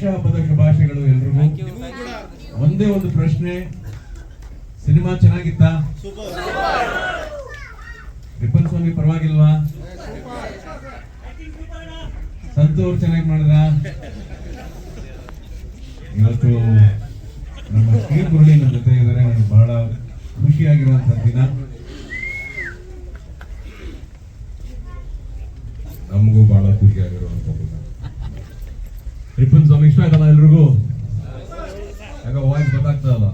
ಗಣೇಶ ಹಬ್ಬದ ಶುಭಾಶಯಗಳು ಎಲ್ರಿಗೂ. ಒಂದೇ ಒಂದು ಪ್ರಶ್ನೆ. ಸಿನಿಮಾ ಚೆನ್ನಾಗಿತ್ತಾ? ರಿಪನ್ ಸ್ವಾಮಿ ಪರವಾಗಿಲ್ವಾ? ಸಂತು ಅವ್ರು ಚೆನ್ನಾಗಿ ಮಾಡಿದ್ರ? ಇವತ್ತು ನಮ್ಮ ಶ್ರೀ ಮುರಳಿ ನನ್ನ ಜೊತೆ ಇದ್ದಾರೆ. ನನಗೆ ಬಹಳ ಖುಷಿಯಾಗಿರುವಂತಹ ದಿನ. ನಮಗೂ ಬಹಳ ಖುಷಿಯಾಗಿರುವಂತಹ ದಿನ. ರಿಪನ್ ಸ್ವಾಮಿ ಇಷ್ಟ ಆಯ್ತಲ್ಲ ಎಲ್ರಿಗೂ? ಯಾಕ ವಾಯ್ಸ್ ಗೊತ್ತಾಗ್ತದಲ್ಲ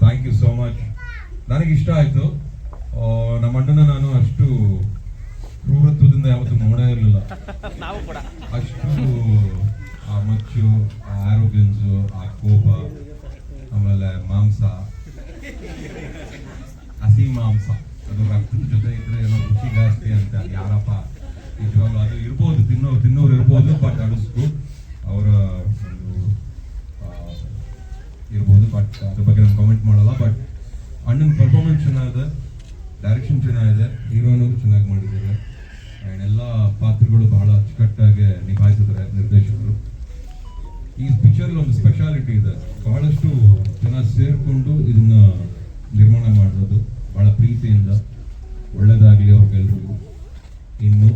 ಥ್ಯಾಂಕ್ ಯು ಸೋ ಮಚ್ ನನಗೆ ಇಷ್ಟ ಆಯ್ತು. ನಮ್ಮ ಅಣ್ಣನ ನಾನು ಅಷ್ಟು ಕ್ರೂರತ್ವದಿಂದ ಯಾವತ್ತೂ ನೋಡೇ ಇರಲಿಲ್ಲ. ಅಷ್ಟು ಆ ಮಚ್ಚು ಆ ಆರೋಗ್ಯನ್ಸು ಆ ಕೋಪ ಆಮೇಲೆ ಮಾಂಸ ಹಸಿ ಮಾಂಸ. ಅದು ರಕ್ತದ ಜೊತೆ ಇದ್ರೆ ಏನೋ ರುಚಿ ಜಾಸ್ತಿ ಅಂತ ಯಾರಪ್ಪ ನಿಜವಾಗ್ಲೂ ಅದು ಇರ್ಬೋದು, ತಿನ್ನೋ ತಿನ್ನೋರು ಇರ್ಬೋದು ಬಟ್ ಅನಿಸ್ತು ಅವರ ಒಂದು ಇರ್ಬೋದು ಬಟ್ ಅದ್ರ ಬಗ್ಗೆ ನಾನು ಕಾಮೆಂಟ್ ಮಾಡಲ್ಲ ಬಟ್ ಅಣ್ಣನ ಪರ್ಫಾರ್ಮೆನ್ಸ್ ಚೆನ್ನಾಗಿದೆ ಡೈರೆಕ್ಷನ್ ಚೆನ್ನಾಗಿದೆ ಹೀರೋನು ಚೆನ್ನಾಗಿ ಮಾಡಿದ್ದಾರೆ. ಆ್ಯಂಡ್ ಎಲ್ಲ ಪಾತ್ರಗಳು ಬಹಳ ಅಚ್ಚುಕಟ್ಟಾಗಿ ನಿಭಾಯಿಸಿದ್ದಾರೆ ನಿರ್ದೇಶಕರು. ಈ ಪಿಕ್ಚರ್ ಒಂದು ಸ್ಪೆಷಾಲಿಟಿ ಇದೆ. ಬಹಳಷ್ಟು ಜನ ಸೇರಿಕೊಂಡು ಇದನ್ನ ನಿರ್ಮಾಣ ಮಾಡೋದು ಬಹಳ ಪ್ರೀತಿಯಿಂದ ಒಳ್ಳೆಯದಾಗಲಿ ಅವ್ರಿಗೆಲ್ರಿಗೂ. ಇನ್ನು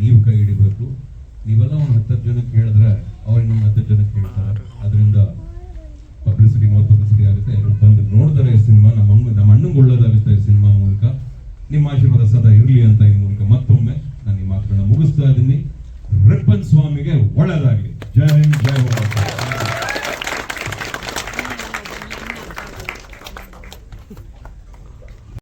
ನೀವು ಕೈ ಹಿಡಿಬೇಕು. ನೀವೆಲ್ಲ ಒಂದು ಹತ್ತತ್ತು ಜನಕ್ಕೆ ಹೇಳಿದ್ರೆ ಅವ್ರು ಇನ್ನೊಂದು ಹತ್ತತ್ತು ಜನಕ್ಕೆ ಹೇಳ್ತಾರೆ ಅದರಿಂದ ಪಬ್ಲಿಸಿಟಿ ಮೌತ್ ಪಬ್ಲಿಸಿಟಿ ಆಗುತ್ತೆ. ಎಲ್ಲರೂ ಬಂದು ನೋಡ್ತಾರೆ ಈ ಸಿನಿಮಾ ನಮ್ಮ ನಮ್ಮ ಅಣ್ಣಂಗೆ ಈ ಸಿನಿಮಾ ಮೂಲಕ. ನಿಮ್ಮ ಆಶೀರ್ವಾದ ಸದಾ ಇರಲಿ ಅಂತ ಈ ಮೂಲಕ ಮತ್ತೊಮ್ಮೆ ನಾನು ಈ ಮಾತುಗಳನ್ನ ಮುಗಿಸ್ತಾ ಇದ್ದೀನಿ. ರಿಪ್ಪನ್ ಸ್ವಾಮಿಗೆ ಒಳ್ಳೇದಾಗಲಿ ಜೈ ಹಿಂದ್, ಜೈ ಭಾರತ್.